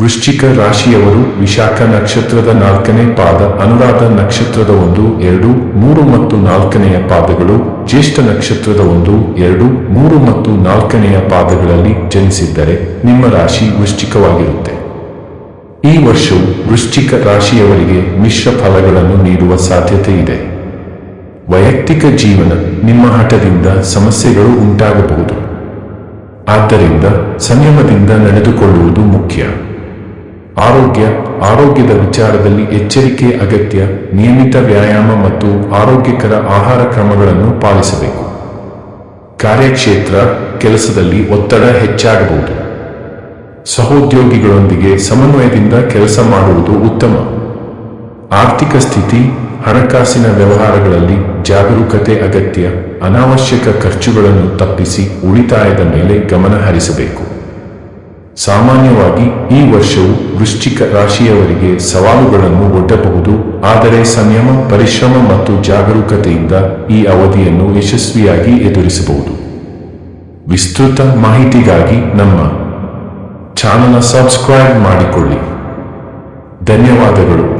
ವೃಶ್ಚಿಕ ರಾಶಿಯವರು ವಿಶಾಖ ನಕ್ಷತ್ರದ ನಾಲ್ಕನೇ ಪಾದ, ಅನುರಾಧ ನಕ್ಷತ್ರದ ಒಂದು, ಎರಡು, ಮೂರು ಮತ್ತು ನಾಲ್ಕನೆಯ ಪಾದಗಳು, ಜ್ಯೇಷ್ಠ ನಕ್ಷತ್ರದ ಒಂದು, ಎರಡು, ಮೂರು ಮತ್ತು ನಾಲ್ಕನೆಯ ಪಾದಗಳಲ್ಲಿ ಜನಿಸಿದ್ದರೆ ನಿಮ್ಮ ರಾಶಿ ವೃಶ್ಚಿಕವಾಗಿರುತ್ತೆ. ಈ ವರ್ಷವು ವೃಶ್ಚಿಕ ರಾಶಿಯವರಿಗೆ ಮಿಶ್ರ ಫಲಗಳನ್ನು ನೀಡುವ ಸಾಧ್ಯತೆ ಇದೆ. ವೈಯಕ್ತಿಕ ಜೀವನ ನಿಮ್ಮ ಹಠದಿಂದ ಸಮಸ್ಯೆಗಳು ಉಂಟಾಗಬಹುದು. ಆದ್ದರಿಂದ ಸಂಯಮದಿಂದ ನಡೆದುಕೊಳ್ಳುವುದು ಮುಖ್ಯ. ಆರೋಗ್ಯ, ಆರೋಗ್ಯದ ವಿಚಾರದಲ್ಲಿ ಎಚ್ಚರಿಕೆ, ಅಗತ್ಯ, ನಿಯಮಿತ ವ್ಯಾಯಾಮ ಮತ್ತು ಆರೋಗ್ಯಕರ ಆಹಾರ ಕ್ರಮಗಳನ್ನು ಪಾಲಿಸಬೇಕು. ಕಾರ್ಯಕ್ಷೇತ್ರ ಕೆಲಸದಲ್ಲಿ ಒತ್ತಡ ಹೆಚ್ಚಾಗಬಹುದು. ಸಹೋದ್ಯೋಗಿಗಳೊಂದಿಗೆ ಸಮನ್ವಯದಿಂದ ಕೆಲಸ ಮಾಡುವುದು ಉತ್ತಮ. ಆರ್ಥಿಕ ಸ್ಥಿತಿ, ಹಣಕಾಸಿನ ವ್ಯವಹಾರಗಳಲ್ಲಿ ಜಾಗರೂಕತೆ ಅಗತ್ಯ, ಅನಾವಶ್ಯಕ ಖರ್ಚುಗಳನ್ನು ತಪ್ಪಿಸಿ ಉಳಿತಾಯದ ಮೇಲೆ ಗಮನ ಹರಿಸಬೇಕು. ಸಾಮಾನ್ಯವಾಗಿ ಈ ವರ್ಷವು ವೃಶ್ಚಿಕ ರಾಶಿಯವರಿಗೆ ಸವಾಲುಗಳನ್ನು ಒಡ್ಡಬಹುದು. ಆದರೆ ಸಂಯಮ, ಪರಿಶ್ರಮ ಮತ್ತು ಜಾಗರೂಕತೆಯಿಂದ ಈ ಅವಧಿಯನ್ನು ಯಶಸ್ವಿಯಾಗಿ ಎದುರಿಸಬಹುದು. ವಿಸ್ತೃತ ಮಾಹಿತಿಗಾಗಿ ನಮ್ಮ ಚಾನಲ್ ಸಬ್ಸ್ಕ್ರೈಬ್ ಮಾಡಿಕೊಳ್ಳಿ. ಧನ್ಯವಾದಗಳು.